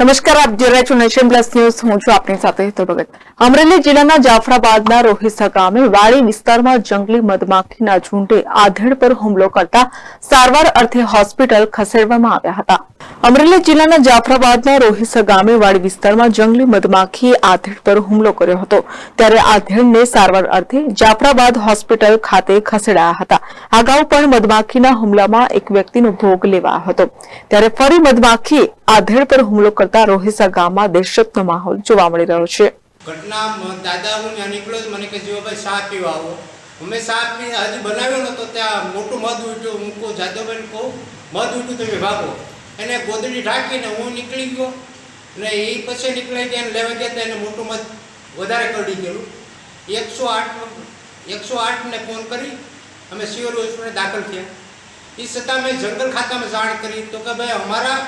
નમસ્કાર, આપ જોઈ રહ્યા છો નેશન પ્લસ ન્યૂઝ. હું છું આપની સાથે હેતુ ભગત અમરેલી જિલ્લાના જાફરાબાદના રોહિસા ગામે વાડી વિસ્તારમાં જંગલી મધમાખીના ઝુંડે આધેડ પર હુમલો કરતા સારવાર અર્થે હોસ્પિટલ ખસેડવામાં આવ્યા હતા. અમરેલી જિલ્લાના જાફરાબાદના રોહિસા ગામે વાડી વિસ્તારમાં જંગલી મધમાખીએ આધેડ પર હુમલો કર્યો હતો. ત્યારે આધેડને સારવાર અર્થે જાફરાબાદ હોસ્પિટલ ખાતે ખસેડાયા હતા. અગાઉ પણ મધમાખીના હુમલામાં એક વ્યક્તિનો ભોગ લેવાયો હતો. ત્યારે ફરી મધમાખીએ આધેડ પર હુમલો કરતા રોહિસા ગામમાં દહેશતનો માહોલ જોવા મળી રહ્યો છે. મધ ઉઠ્યું. હું જાદવભાઈ કહું, મધ ઉઠ્યું તમે ભાગો એને ગોદડી ઢાંકીને હું નીકળી ગયો ને એ પછી નીકળી ગયા એને લેવા ગયા એને મોટું વધારે કરડી ગયેલું. એકસો આઠ એકસો આઠને ફોન કરી, અમે સિવિલ હોસ્પિટલ દાખલ થયા. એ છતાં મેં જંગલ ખાતામાં જાણ કરી તો કે ભાઈ અમારા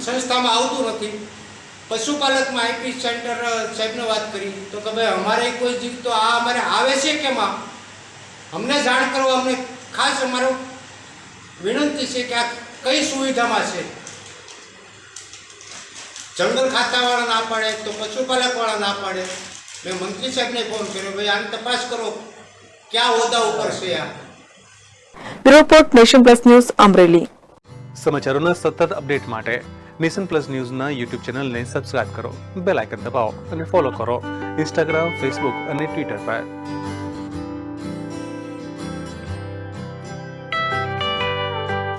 સંસ્થામાં આવતું નથી. પશુપાલકમાં આઈપી સેન્ટર સાહેબને વાત કરી તો કે ભાઈ અમારે કોઈ જીવ તો આ અમારે આવે છે કેમાં અમને જાણ કરો અમને ખાસ અમારો વિનંતી છે કે આ કઈ સુવિધામાં છે? જંગલ ખાતાવાળા ના પાડે તો પશુપાલકવાળા ના પાડે મેં મંત્રી સાહેબને ફોન કર્યો ભાઈ આની તપાસ કરો ક્યાં હોદ્દા ઉપર છે આ? Report nation plus news Amreli. સમાચારોના સતત અપડેટ માટે નેશન પ્લસ ન્યૂઝના યુટ્યુબ ચેનલને સબસ્ક્રાઇબ કરો બેલ આઇકન દબાવો અને ફોલો કરો ઇન્સ્ટાગ્રામ ફેસબુક અને ટ્વિટર પર.